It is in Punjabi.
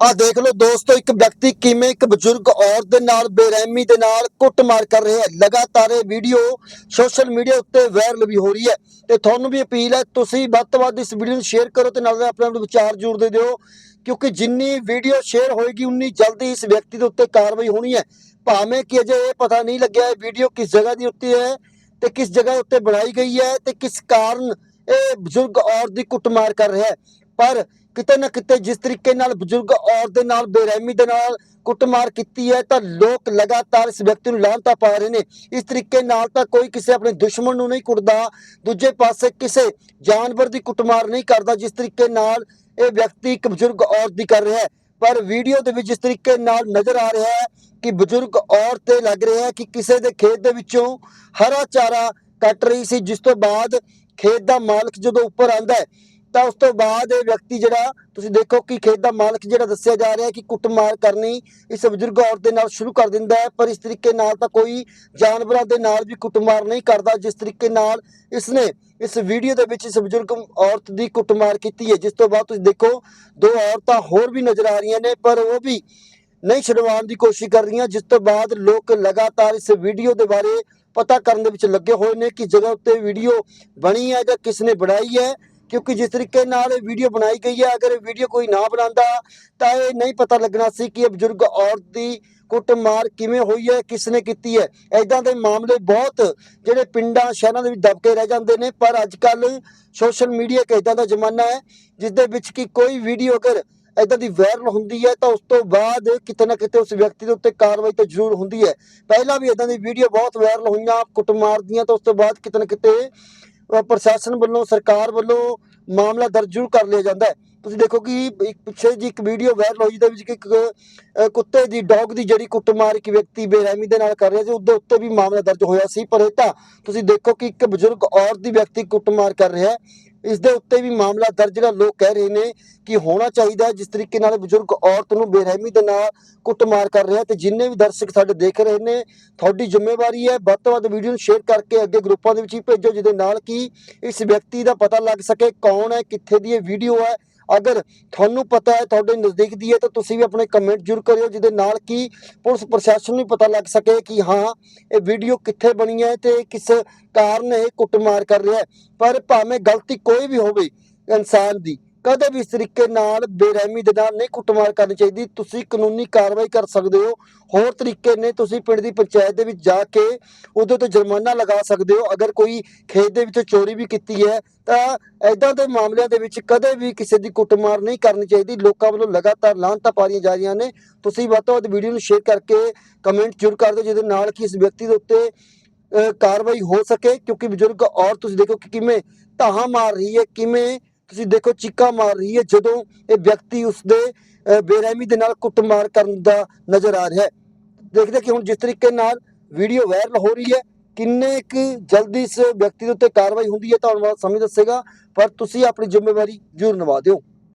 ਆ ਦੇਖ ਲਓ ਦੋਸਤੋ, ਇੱਕ ਵਿਅਕਤੀ ਕਿਵੇਂ ਇੱਕ ਬਜ਼ੁਰਗ ਔਰਤ ਦੇ ਨਾਲ, ਬੇਰਹਿਮੀ ਦੇ ਨਾਲ ਕੁੱਟਮਾਰ ਕਰ ਰਿਹਾ ਹੈ। ਲਗਾਤਾਰ ਇਹ ਵੀਡੀਓ ਸੋਸ਼ਲ ਮੀਡੀਆ ਉੱਤੇ ਵਾਇਰਲ ਵੀ ਹੋ ਰਹੀ ਹੈ ਤੇ ਤੁਹਾਨੂੰ ਵੀ ਅਪੀਲ ਹੈ, ਤੁਸੀਂ ਵੱਧ ਤੋਂ ਵੱਧ ਇਸ ਵੀਡੀਓ ਨੂੰ ਸ਼ੇਅਰ ਕਰੋ ਤੇ ਨਾਲ ਆਪਣੇ ਆਪਣੇ ਵਿਚਾਰ ਜ਼ਰੂਰ ਦੇ ਦਿਓ, ਕਿਉਂਕਿ ਜਿੰਨੀ ਵੀਡੀਓ ਸ਼ੇਅਰ ਹੋਏਗੀ, ਉਨੀ ਜਲਦੀ ਇਸ ਵਿਅਕਤੀ ਦੇ ਉੱਤੇ ਕਾਰਵਾਈ ਹੋਣੀ ਹੈ। ਭਾਵੇਂ ਕਿ ਅਜੇ ਇਹ ਪਤਾ ਨਹੀਂ ਲੱਗਿਆ ਇਹ ਵੀਡੀਓ ਕਿਸ ਜਗ੍ਹਾ ਦੀ ਉੱਤੇ ਹੈ ਤੇ ਕਿਸ ਜਗ੍ਹਾ ਉੱਤੇ ਬਣਾਈ ਗਈ ਹੈ ਤੇ ਕਿਸ ਕਾਰਨ ਇਹ ਬਜ਼ੁਰਗ ਔਰਤ ਦੀ ਕੁੱਟਮਾਰ ਕਰ ਰਿਹਾ ਹੈ। ਪਰ ਕਿਤੇ ਨਾ ਕਿਤੇ ਜਿਸ ਤਰੀਕੇ ਨਾਲ ਬਜ਼ੁਰਗ ਔਰਤ ਦੇ ਨਾਲ, ਬੇਰਹਿਮੀ ਦੇ ਨਾਲ ਕੁੱਟਮਾਰ ਕੀਤੀ ਹੈ, ਤਾਂ ਲੋਕ ਲਗਾਤਾਰ ਇਸ ਵਿਅਕਤੀ ਨੂੰ ਲਾਂਤਾ ਪਾ ਰਹੇ ਨੇ। ਇਸ ਤਰੀਕੇ ਨਾਲ ਤਾਂ ਕੋਈ ਕਿਸੇ ਆਪਣੇ ਦੁਸ਼ਮਣ ਨੂੰ ਨਹੀਂ ਕੁੱਟਦਾ। ਦੂਜੇ ਪਾਸੇ ਕਿਸੇ ਜਾਨਵਰ ਦੀ ਕੁੱਟਮਾਰ ਨਹੀਂ ਕਰਦਾ, ਜਿਸ ਤਰੀਕੇ ਨਾਲ ਇਹ ਵਿਅਕਤੀ ਇੱਕ ਬਜ਼ੁਰਗ ਔਰਤ ਦੀ ਕਰ ਰਿਹਾ ਹੈ। ਪਰ ਵੀਡੀਓ ਦੇ ਵਿੱਚ ਜਿਸ ਤਰੀਕੇ ਨਾਲ ਨਜ਼ਰ ਆ ਰਿਹਾ ਹੈ ਕਿ ਬਜ਼ੁਰਗ ਔਰਤ ਤੇ ਲੱਗ ਰਿਹਾ ਹੈ ਕਿ ਕਿਸੇ ਦੇ ਖੇਤ ਦੇ ਵਿੱਚੋਂ ਹਰਾ ਚਾਰਾ ਕੱਟ ਰਹੀ ਸੀ, ਜਿਸ ਤੋਂ ਬਾਅਦ ਖੇਤ ਦਾ ਮਾਲਕ ਜਦੋਂ ਉੱਪਰ ਆਂਦਾ ਹੈ ਤਾਂ ਉਸ ਤੋਂ ਬਾਅਦ ਇਹ ਵਿਅਕਤੀ ਜਿਹੜਾ, ਤੁਸੀਂ ਦੇਖੋ ਕਿ ਖੇਤ ਦਾ ਮਾਲਕ ਜਿਹੜਾ ਦੱਸਿਆ ਜਾ ਰਿਹਾ ਕਿ ਕੁੱਟਮਾਰ ਕਰਨੀ ਇਸ ਬਜ਼ੁਰਗ ਔਰਤ ਦੇ ਨਾਲ ਸ਼ੁਰੂ ਕਰ ਦਿੰਦਾ ਹੈ, ਪਰ ਇਸ ਤਰੀਕੇ ਨਾਲ ਤਾਂ ਕੋਈ ਜਾਨਵਰਾਂ ਦੇ ਨਾਲ ਵੀ ਕੁੱਟਮਾਰ ਨਹੀਂ ਕਰਦਾ, ਜਿਸ ਤਰੀਕੇ ਨਾਲ ਇਸਨੇ ਇਸ ਵੀਡੀਓ ਦੇ ਵਿੱਚ ਇਸ ਬਜ਼ੁਰਗ ਔਰਤ ਦੀ ਕੁੱਟਮਾਰ ਕੀਤੀ ਹੈ। ਜਿਸ ਤੋਂ ਬਾਅਦ ਤੁਸੀਂ ਦੇਖੋ, ਦੋ ਔਰਤਾਂ ਹੋਰ ਵੀ ਨਜ਼ਰ ਆ ਰਹੀਆਂ ਨੇ, ਪਰ ਉਹ ਵੀ ਨਹੀਂ ਛਡਵਾਉਣ ਦੀ ਕੋਸ਼ਿਸ਼ ਕਰ ਰਹੀਆਂ। ਜਿਸ ਤੋਂ ਬਾਅਦ ਲੋਕ ਲਗਾਤਾਰ ਇਸ ਵੀਡੀਓ ਦੇ ਬਾਰੇ ਪਤਾ ਕਰਨ ਦੇ ਵਿੱਚ ਲੱਗੇ ਹੋਏ ਨੇ ਕਿ ਜਗ੍ਹਾ ਉੱਤੇ ਵੀਡੀਓ ਬਣੀ ਹੈ ਜਾਂ ਕਿਸ ਨੇ ਬਣਾਈ ਹੈ। ਕਿਉਂਕਿ ਜਿਸ ਤਰੀਕੇ ਨਾਲ ਇਹ ਵੀਡੀਓ ਬਣਾਈ ਗਈ ਹੈ, ਅਗਰ ਇਹ ਵੀਡੀਓ ਕੋਈ ਨਾ ਬਣਾਉਂਦਾ, ਤਾਂ ਇਹ ਨਹੀਂ ਪਤਾ ਲੱਗਣਾ ਸੀ ਕਿ ਇਹ ਬਜ਼ੁਰਗ ਔਰਤ ਦੀ ਕੁੱਟਮਾਰ ਕਿਵੇਂ ਹੋਈ ਹੈ ਕਿਸ ਨੇ ਕੀਤੀ ਹੈ। ਐਦਾਂ ਦੇ ਮਾਮਲੇ ਬਹੁਤ ਜਿਹੜੇ ਪਿੰਡਾਂ, ਸ਼ਹਿਰਾਂ ਦੇ ਵਿੱਚ ਦਬਕੇ ਰਹਿ ਜਾਂਦੇ ਨੇ, ਪਰ ਅੱਜ ਕੱਲ ਸੋਸ਼ਲ ਮੀਡੀਆ ਇੱਕ ਐਦਾਂ ਦਾ ਜ਼ਮਾਨਾ ਹੈ ਜਿਸ ਦੇ ਵਿੱਚ ਕਿ ਕੋਈ ਵੀਡੀਓ ਅਗਰ ਐਦਾਂ ਦੀ ਵਾਇਰਲ ਹੁੰਦੀ ਹੈ, ਤਾਂ ਉਸ ਤੋਂ ਬਾਅਦ ਕਿਤੇ ਨਾ ਕਿਤੇ ਉਸ ਵਿਅਕਤੀ ਦੇ ਉੱਤੇ ਕਾਰਵਾਈ ਤਾਂ ਜ਼ਰੂਰ ਹੁੰਦੀ ਹੈ। ਪਹਿਲਾਂ ਵੀ ਐਦਾਂ ਦੀ ਵੀਡੀਓ ਬਹੁਤ ਵਾਇਰਲ ਹੋਈਆਂ ਕੁੱਟਮਾਰ ਦੀਆਂ, ਤਾਂ ਉਸ ਤੋਂ ਬਾਅਦ ਕਿਤੇ ਨਾ ਕਿਤੇ ਪ੍ਰਸ਼ਾਸਨ ਵੱਲੋਂ ਸਰਕਾਰ ਵੱਲੋਂ ਮਾਮਲਾ ਦਰਜ ਜ਼ਰੂਰ ਕਰ ਲਿਆ ਜਾਂਦਾ ਹੈ। ਤੁਸੀਂ ਦੇਖੋ ਕਿ ਇੱਕ ਪਿੱਛੇ ਜੀ ਇੱਕ ਵੀਡੀਓ ਵਾਇਰਲ ਹੋਈ ਜਿਹਦੇ ਵਿੱਚ ਕਿ ਇੱਕ ਅ, ਕੁੱਤੇ ਦੀ ਡੌਗ ਦੀ ਜਿਹੜੀ ਕੁੱਟਮਾਰ ਇੱਕ ਵਿਅਕਤੀ ਬੇਰਹਿਮੀ ਦੇ ਨਾਲ ਕਰ ਰਿਹਾ ਸੀ ਉਹਦੇ ਉੱਤੇ ਵੀ ਮਾਮਲਾ ਦਰਜ ਹੋਇਆ ਸੀ। ਪਰ ਇਹ ਤਾਂ ਤੁਸੀਂ ਦੇਖੋ ਕਿ ਇੱਕ ਬਜ਼ੁਰਗ ਔਰਤ ਦੀ ਵਿਅਕਤੀ ਕੁੱਟਮਾਰ ਕਰ ਰਿਹਾ ਹੈ। ਇਸ ਦੇ ਉੱਤੇ ਵੀ ਮਾਮਲਾ ਦਰਜ ਜਿਹੜਾ ਲੋਕ ਕਹਿ ਰਹੇ ਨੇ ਕਿ ਹੋਣਾ ਚਾਹੀਦਾ ਹੈ ਜਿਸ ਤਰੀਕੇ ਨਾਲ ਇਹ ਬਜ਼ੁਰਗ ਔਰਤ ਨੂੰ ਬੇਰਹਿਮੀ ਦੇ ਨਾਲ ਕੁੱਟਮਾਰ ਕਰ ਰਿਹਾ ਤੇ ਜਿੰਨੇ ਵੀ ਦਰਸ਼ਕ ਸਾਡੇ ਦੇਖ ਰਹੇ ਨੇ ਤੁਹਾਡੀ ਜ਼ਿੰਮੇਵਾਰੀ ਹੈ। ਵੱਧ ਤੋਂ ਵੱਧ ਵੀਡੀਓ ਨੂੰ ਸ਼ੇਅਰ ਕਰਕੇ ਅੱਗੇ ਗਰੁੱਪਾਂ ਦੇ ਵਿੱਚ ਹੀ ਭੇਜੋ ਜਿਹਦੇ ਨਾਲ ਕਿ ਇਸ ਵਿਅਕਤੀ ਦਾ ਪਤਾ ਲੱਗ ਸਕੇ ਕੌਣ ਹੈ ਕਿੱਥੇ ਦੀ ਇਹ ਵੀਡੀਓ ਹੈ। ਅਗਰ ਤੁਹਾਨੂੰ ਪਤਾ ਹੈ, ਤੁਹਾਡੇ ਨਜ਼ਦੀਕ ਦੀ ਹੈ, ਤਾਂ ਤੁਸੀਂ ਵੀ ਆਪਣੇ ਕਮੈਂਟ ਜ਼ਰੂਰ ਕਰਿਓ, ਜਿਹਦੇ ਨਾਲ ਕਿ ਪੁਲਿਸ ਪ੍ਰਸ਼ਾਸਨ ਨੂੰ ਪਤਾ ਲੱਗ ਸਕੇ ਕਿ ਹਾਂ, ਇਹ ਵੀਡੀਓ ਕਿੱਥੇ ਬਣੀ ਹੈ ਤੇ ਕਿਸ ਕਾਰਨ ਇਹ ਕੁੱਟਮਾਰ ਕਰ ਰਿਹਾ ਹੈ। ਪਰ ਭਾਵੇਂ ਗਲਤੀ ਕੋਈ ਵੀ ਹੋਵੇ ਇਨਸਾਨ ਦੀ ਕਦੇ ਵੀ ਇਸ ਤਰੀਕੇ ਨਾਲ ਬੇਰਹਿਮੀ ਦੇ ਨਾਲ ਨਹੀਂ ਕੁੱਟਮਾਰ ਕਰਨੀ ਚਾਹੀਦੀ। ਤੁਸੀਂ ਕਾਨੂੰਨੀ ਕਾਰਵਾਈ ਕਰ ਸਕਦੇ ਹੋ। ਹੋਰ ਤਰੀਕੇ ਨੇ ਤੁਸੀਂ ਪਿੰਡ ਦੀ ਪੰਚਾਇਤ ਦੇ ਵਿੱਚ ਜਾ ਕੇ ਉਹਦੇ ਤੇ ਜੁਰਮਾਨਾ ਲਗਾ ਸਕਦੇ ਹੋ। ਅਗਰ ਕੋਈ ਖੇਤ ਦੇ ਵਿੱਚ ਚੋਰੀ ਵੀ ਕੀਤੀ ਹੈ ਤਾਂ ਐਦਾਂ ਦੇ ਮਾਮਲਿਆਂ ਦੇ ਵਿੱਚ ਕਦੇ ਵੀ ਕਿਸੇ ਦੀ ਕੁੱਟਮਾਰ ਨਹੀਂ ਕਰਨੀ ਚਾਹੀਦੀ। ਲੋਕਾਂ ਵੱਲੋਂ ਲਗਾਤਾਰ ਲਾਂਤਾਂ ਪਾਰੀਆਂ ਜਾ ਰਹੀਆਂ ਨੇ। ਤੁਸੀਂ ਵੱਧ ਤੋਂ ਵੱਧ ਵੀਡੀਓ ਨੂੰ ਸ਼ੇਅਰ ਕਰਕੇ ਕਮੈਂਟ ਜ਼ਰੂਰ ਕਰ ਦਿਓ ਜਿਹਦੇ ਨਾਲ ਕਿ ਇਸ ਵਿਅਕਤੀ ਦੇ ਉੱਤੇ ਅ, ਕਾਰਵਾਈ ਹੋ ਸਕੇ। ਕਿਉਂਕਿ ਬਜ਼ੁਰਗ ਔਰ ਤੁਸੀਂ ਦੇਖੋ ਕਿ ਕਿਵੇਂ ਧਾਹਾਂ ਮਾਰ ਰਹੀ ਹੈ ਕਿਵੇਂ ਤੁਸੀਂ ਦੇਖੋ ਚੀਕਾਂ ਮਾਰ ਰਹੀ ਹੈ ਜਦੋਂ ਇਹ ਵਿਅਕਤੀ ਉਸਦੇ ਬੇਰਹਿਮੀ ਦੇ ਨਾਲ ਕੁੱਟਮਾਰ ਕਰਨ ਦਾ ਨਜ਼ਰ ਆ ਰਿਹਾ ਹੈ। ਦੇਖਦੇ ਕਿ ਹੁਣ ਜਿਸ ਤਰੀਕੇ ਨਾਲ ਵੀਡੀਓ ਵਾਇਰਲ ਹੋ ਰਹੀ ਹੈ, ਕਿੰਨੇ ਕੁ ਜਲਦੀ ਇਸ ਵਿਅਕਤੀ ਦੇ ਉੱਤੇ ਕਾਰਵਾਈ ਹੁੰਦੀ ਹੈ ਤੁਹਾਨੂੰ ਬਾਅਦ ਸਮਝ ਦੱਸੇਗਾ, ਪਰ ਤੁਸੀਂ ਆਪਣੀ ਜ਼ਿੰਮੇਵਾਰੀ ਜ਼ਰੂਰ ਨਿਭਾ ਦਿਓ।